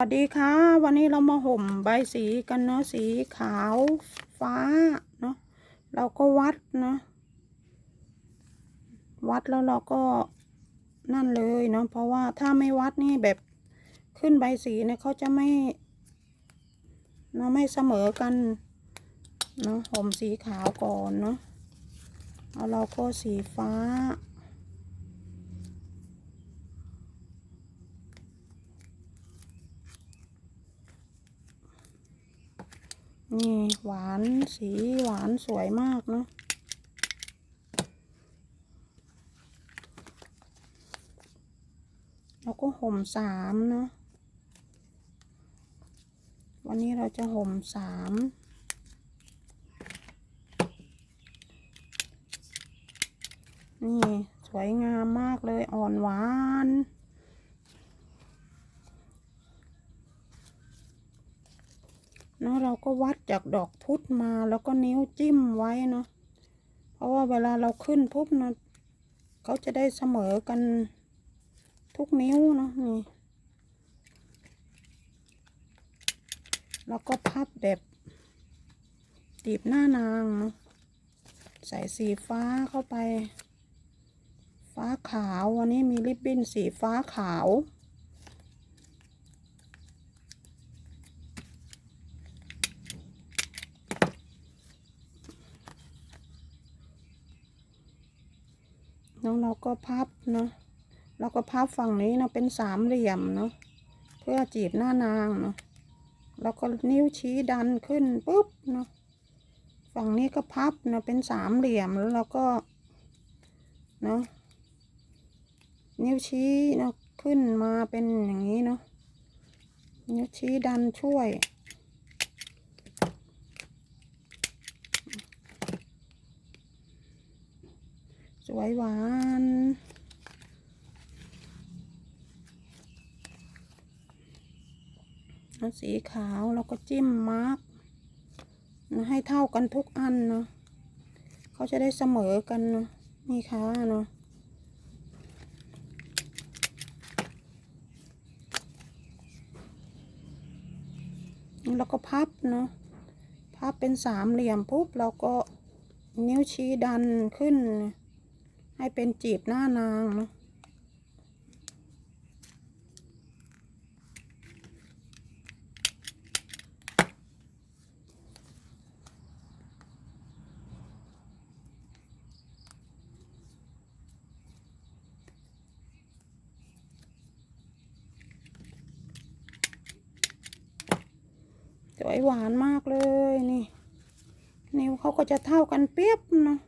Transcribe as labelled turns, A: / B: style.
A: สวัสดีค่ะ วันนี้เรามาห่มใบสีกันเนาะสีขาวฟ้าเนาะเราก็วัดเนาะวัดแล้วเราก็นั่นเลยเนาะเพราะว่าถ้าไม่วัดนี่แบบขึ้นใบสีเนี่ยเขาจะไม่เนาะไม่เสมอกันเนาะห่มสีขาวก่อนเนาะแล้วเราก็สีฟ้า นี่หวานสีหวานสวยมากเนาะแล้วก็ห่มสามเนาะวันนี้เราจะห่มสามนี่ สวยงามมากเลยอ่อนหวาน เนาะเราก็วัดจากดอกพุธมาแล้วก็นิ้วจิ้มไว้เนาะเพราะว่าเวลาเราขึ้นปุ๊บเนาะเขาจะได้เสมอกันทุกนิ้วเนาะนี่แล้วก็พับแบบตีบหน้านางเนาะใส่สีฟ้าเข้าไป ฟ้าขาววันนี้มีริบบิ้นสีฟ้าขาว แล้วเราก็พับเนาะเราก็พับฝั่งนี้เนาะเป็นสามเหลี่ยมเนาะเพื่อจีบหน้านางเนาะแล้วก็นิ้วชี้ดันขึ้นปุ๊บเนาะฝั่งนี้ก็พับเนาะเป็นสามเหลี่ยมแล้วเราก็เนาะนิ้วชี้เนาะขึ้นมาเป็นอย่างนี้เนาะนิ้วชี้ดันช่วย สวยหวานเอาสีขาวแล้วก็จิ้มมาร์กนะให้เท่ากันทุกอันเนาะเขาจะได้เสมอกันเนาะนี่ค่ะเนาะแล้วก็พับเนาะพับเป็นสามเหลี่ยมปุ๊บเราก็นิ้วชี้ดันขึ้น ให้เป็นจีบหน้านางเนาะสวยหวานมากเลยนี่ นิ้วเขาก็จะเท่ากันเปียบเนาะ